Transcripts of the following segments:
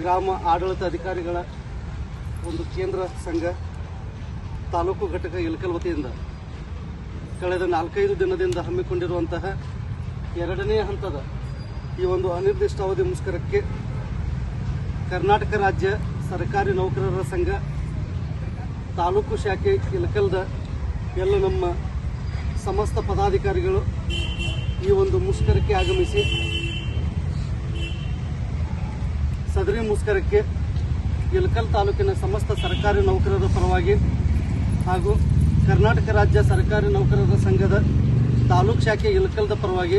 ಗ್ರಾಮ ಆಡಳಿತ ಅಧಿಕಾರಿಗಳ ಒಂದು ಕೇಂದ್ರ ಸಂಘ ತಾಲೂಕು ಘಟಕ ಇಳಕಲ್ ವತಿಯಿಂದ ಕಳೆದ ನಾಲ್ಕೈದು ದಿನದಿಂದ ಹಮ್ಮಿಕೊಂಡಿರುವಂತಹ ಎರಡನೇ ಹಂತದ ಈ ಒಂದು ಅನಿರ್ದಿಷ್ಟಾವಧಿ ಮುಷ್ಕರಕ್ಕೆ ಕರ್ನಾಟಕ ರಾಜ್ಯ ಸರ್ಕಾರಿ ನೌಕರರ ಸಂಘ, ತಾಲೂಕು ಶಾಖೆ ಇಳಕಲ್ದ ಎಲ್ಲ ನಮ್ಮ ಸಮಸ್ತ ಪದಾಧಿಕಾರಿಗಳು ಈ ಒಂದು ಮುಷ್ಕರಕ್ಕೆ ಆಗಮಿಸಿ ಸದರಿ ಮುಷ್ಕರಕ್ಕೆ ಇಳಕಲ್ ತಾಲೂಕಿನ ಸಮಸ್ತ ಸರ್ಕಾರಿ ನೌಕರರ ಪರವಾಗಿ ಹಾಗೂ ಕರ್ನಾಟಕ ರಾಜ್ಯ ಸರ್ಕಾರಿ ನೌಕರರ ಸಂಘದ ತಾಲೂಕು ಶಾಖೆ ಇಳಕಲ್ದ ಪರವಾಗಿ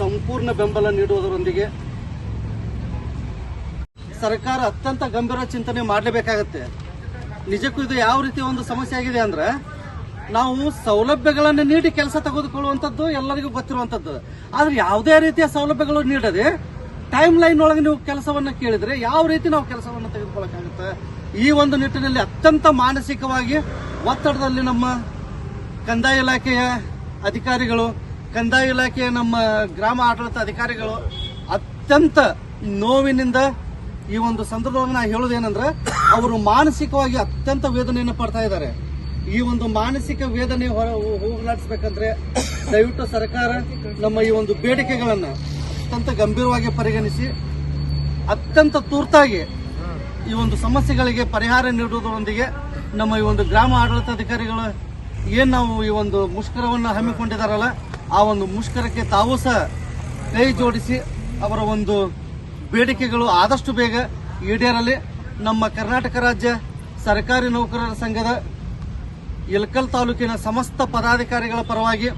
ಸಂಪೂರ್ಣ ಬೆಂಬಲ ನೀಡುವುದರೊಂದಿಗೆ ಸರ್ಕಾರ ಅತ್ಯಂತ ಗಂಭೀರ ಚಿಂತನೆ ಮಾಡಲೇಬೇಕಾಗತ್ತೆ. ನಿಜಕ್ಕೂ ಇದು ಯಾವ ರೀತಿ ಒಂದು ಸಮಸ್ಯೆ ಆಗಿದೆ ಅಂದ್ರೆ ನಾವು ಸೌಲಭ್ಯಗಳನ್ನು ನೀಡಿ ಕೆಲಸ ತೆಗೆದುಕೊಳ್ಳುವಂಥದ್ದು ಎಲ್ಲರಿಗೂ ಗೊತ್ತಿರುವಂಥದ್ದು. ಆದ್ರೆ ಯಾವುದೇ ರೀತಿಯ ಸೌಲಭ್ಯಗಳು ನೀಡದೆ ಟೈಮ್ ಲೈನ್ ಒಳಗೆ ನೀವು ಕೆಲಸವನ್ನ ಕೇಳಿದ್ರೆ ಯಾವ ರೀತಿ ನಾವು ಕೆಲಸವನ್ನು ತೆಗೆದುಕೊಳ್ಳಕ್ಕಾಗುತ್ತೆ? ಈ ಒಂದು ನಿಟ್ಟಿನಲ್ಲಿ ಅತ್ಯಂತ ಮಾನಸಿಕವಾಗಿ ಒತ್ತಡದಲ್ಲಿ ನಮ್ಮ ಕಂದಾಯ ಇಲಾಖೆಯ ಅಧಿಕಾರಿಗಳು, ಕಂದಾಯ ಇಲಾಖೆಯ ನಮ್ಮ ಗ್ರಾಮ ಆಡಳಿತ ಅಧಿಕಾರಿಗಳು ಅತ್ಯಂತ ನೋವಿನಿಂದ ಈ ಒಂದು ಸಂದರ್ಭವಾಗಿ ನಾ ಹೇಳೋದೇನಂದ್ರೆ ಅವರು ಮಾನಸಿಕವಾಗಿ ಅತ್ಯಂತ ವೇದನೆಯನ್ನು ಪಡ್ತಾ ಇದ್ದಾರೆ. ಈ ಒಂದು ಮಾನಸಿಕ ವೇದನೆ ಹೋಗಲಾಡಿಸ್ಬೇಕಂದ್ರೆ ದಯವಿಟ್ಟು ಸರ್ಕಾರ ನಮ್ಮ ಈ ಒಂದು ಬೇಡಿಕೆಗಳನ್ನ ಅತ್ಯಂತ ಗಂಭೀರವಾಗಿ ಪರಿಗಣಿಸಿ, ಅತ್ಯಂತ ತುರ್ತಾಗಿ ಈ ಒಂದು ಸಮಸ್ಯೆಗಳಿಗೆ ಪರಿಹಾರ ನೀಡುವುದರೊಂದಿಗೆ ನಮ್ಮ ಈ ಒಂದು ಗ್ರಾಮ ಆಡಳಿತಾಧಿಕಾರಿಗಳು ಏನು ನಾವು ಈ ಒಂದು ಮುಷ್ಕರವನ್ನು ಹಮ್ಮಿಕೊಂಡಿದ್ದಾರಲ್ಲ ಆ ಒಂದು ಮುಷ್ಕರಕ್ಕೆ ತಾವು ಸಹ ಕೈ ಜೋಡಿಸಿ ಅವರ ಒಂದು ಬೇಡಿಕೆಗಳು ಆದಷ್ಟು ಬೇಗ ಈಡೇರಲಿ. ನಮ್ಮ ಕರ್ನಾಟಕ ರಾಜ್ಯ ಸರ್ಕಾರಿ ನೌಕರರ ಸಂಘದ ಇಲಕಲ್ ತಾಲೂಕಿನ ಸಮಸ್ತ ಪದಾಧಿಕಾರಿಗಳ ಪರವಾಗಿ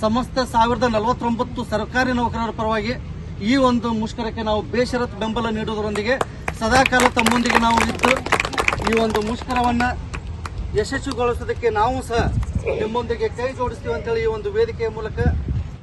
ಸಮಸ್ತ ಸಾವಿರದ ನಲವತ್ತೊಂಬತ್ತು ಸರ್ಕಾರಿ ನೌಕರರ ಪರವಾಗಿ ಈ ಒಂದು ಮುಷ್ಕರಕ್ಕೆ ನಾವು ಬೇಷರತ್ ಬೆಂಬಲ ನೀಡುವುದರೊಂದಿಗೆ ಸದಾಕಾಲ ತಮ್ಮೊಂದಿಗೆ ನಾವು ಇದ್ದು ಈ ಒಂದು ಮುಷ್ಕರವನ್ನ ಯಶಸ್ವಿಗೊಳಿಸೋದಕ್ಕೆ ನಾವು ಸಹ ನಿಮ್ಮೊಂದಿಗೆ ಕೈ ಜೋಡಿಸ್ತೀವಿ ಅಂತೇಳಿ ಈ ಒಂದು ವೇದಿಕೆಯ ಮೂಲಕ